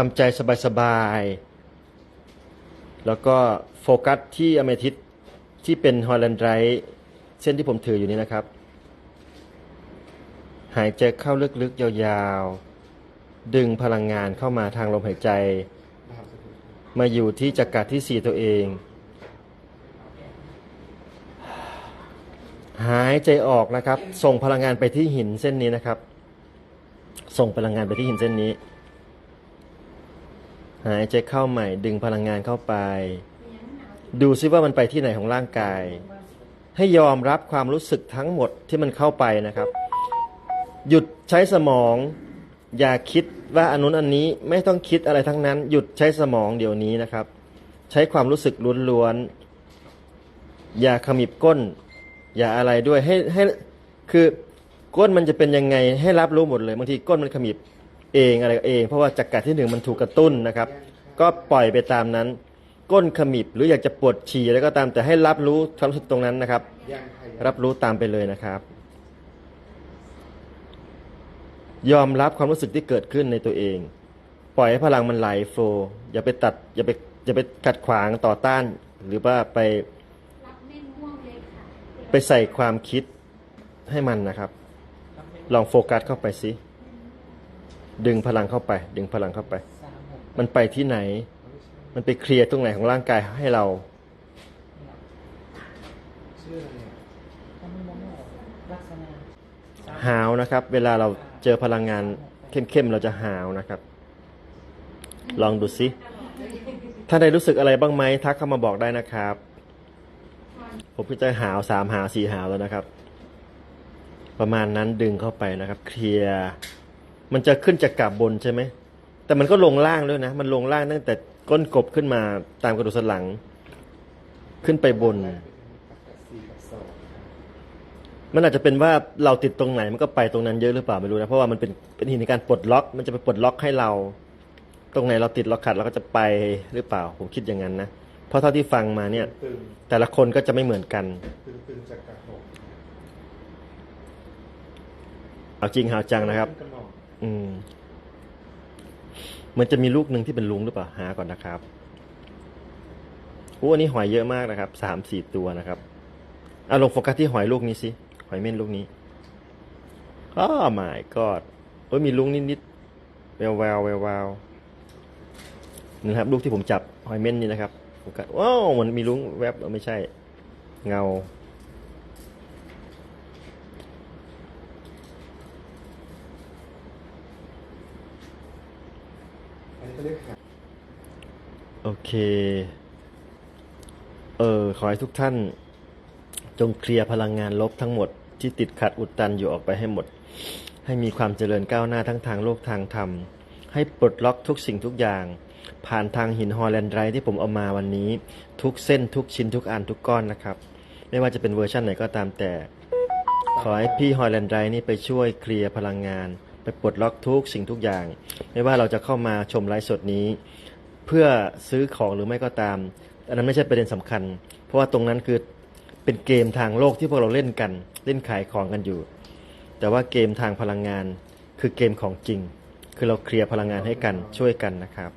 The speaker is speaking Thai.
ทำใจสบายๆ แล้วก็โฟกัสที่อเมทิสที่เป็นฮอลแลนด์ไรท์เส้นที่ผมถืออยู่นี้นะครับ หายใจเข้าลึกๆ ยาวๆ ดึงพลังงานเข้ามาทางลมหายใจ มาอยู่ที่จักระที่สี่ตัวเอง หายใจออกนะครับ ส่งพลังงานไปที่หินเส้นนี้นะครับ ส่งพลังงานไปที่หินเส้นนี้ หายใจเข้าใหม่ดึงพลังงานเข้าไป ดูซิว่ามันไปที่ไหนของร่างกาย ให้ยอมรับความรู้สึกทั้งหมดที่มันเข้าไปนะครับ หยุดใช้สมอง อย่าคิดว่าอันนู้นอันนี้ไม่ต้องคิดอะไรทั้งนั้น หยุดใช้สมองเดี๋ยวนี้นะครับ ใช้ความรู้สึกล้วนๆอย่าขมิบก้น อย่าอะไรด้วยให้ให้คือก้นมันจะเป็นยังไงให้รับรู้หมดเลยบางทีก้นมันขมิบ เองอะไรเอง เพราะว่าจักระที่หนึ่งมันถูกกระตุ้นนะครับ ก็ปล่อยไปตามนั้น ก้นขมิบหรืออยากจะปวดฉี่อะไรก็ตามแต่ให้รับรู้ความรู้สึกตรงนั้นนะครับ รับรู้ตามไปเลยนะครับ ยอมรับความรู้สึกที่เกิดขึ้นในตัวเอง ปล่อยให้พลังมันไหลโฟลว์อย่าไปตัดอย่าไปอย่าไปขัดขวางต่อต้าน หรือว่าไปรับไม่ม่วงเลยค่ะไปใส่ความคิดให้มันนะครับ ลองโฟกัสเข้าไปสิ ดึงพลังเข้าไป ดึงพลังเข้าไป มันไปที่ไหน มันไปเคลียร์ตรงไหนของร่างกายให้เราชื่ออะไรเนี่ยลักษณะหาวนะครับ เวลาเราเจอพลังงานเข้มๆเราจะหาวนะครับ ลองดูสิถ้าได้รู้สึกอะไรบ้างไหมทักเข้ามาบอกได้นะครับ ผมก็จะหาวสามหาวสี่หาวแล้วนะครับ ประมาณนั้นดึงเข้าไปนะครับ เคลียร์ มันจะขึ้นจากกาบบนใช่ไหม แต่มันก็ลงล่างด้วยนะ มันลงล่างตั้งแต่ก้นกบขึ้นมาตามกระดูกสันหลัง ขึ้นไปบน มันอาจจะเป็นว่าเราติดตรงไหนมันก็ไปตรงนั้นเยอะหรือเปล่าไม่รู้นะ เพราะว่ามันเป็นเป็นหินในการปลดล็อก มันจะไปปลดล็อกให้เรา ตรงไหนเราติดเราขัดเราก็จะไปหรือเปล่า ผมคิดอย่างนั้นนะ เพราะเท่าที่ฟังมาเนี่ย แต่ละคนก็จะไม่เหมือนกันเอาจริงเอาจังนะครับ อมอืม มันจะมีลูกหนึ่งที่เป็นลุงหรือเปล่าหาก่อนนะครับโอ้อันนี้หอยเยอะมากนะครับ สามสี่ตัวนะครับเอาลงโฟกัสที่หอยลูกนี้สิ หอยเม่นลูกนี้อ้า my god โอ้ยมีลุงนิดๆแววแววแววแววนะครับ ลูกที่ผมจับหอยเม่นนี่นะครับโฟกัสว้าวมันมีลุงแวบไม่ใช่ เงา อันนี้ก็เรียกหา โอเค เออ ขอให้ทุกท่าน จงเคลียร์พลังงานลบทั้งหมดที่ติดขัดอุดตันอยู่ออกไปให้หมด ให้มีความเจริญก้าวหน้าทั้งทางโลกทางธรรม ให้ปลดล็อกทุกสิ่งทุกอย่าง ผ่านทางหินฮอลแลนด์ไรที่ผมเอามาวันนี้ ทุกเส้นทุกชิ้นทุกอันทุกก้อนนะครับ ไม่ว่าจะเป็นเวอร์ชันไหนก็ตามแต่ ขอให้พี่ฮอลแลนด์ไรนี่ไปช่วยเคลียร์พลังงาน ไปปลดล็อกทุกสิ่งทุกอย่าง ไม่ว่าเราจะเข้ามาชมไลฟ์สดนี้ เพื่อซื้อของหรือไม่ก็ตาม อันนั้นไม่ใช่ประเด็นสำคัญ เพราะว่าตรงนั้นคือเป็นเกมทางโลกที่พวกเราเล่นกัน เล่นขายของกันอยู่ แต่ว่าเกมทางพลังงานคือเกมของจริง คือเราเคลียร์พลังงานให้กันช่วยกันนะครับ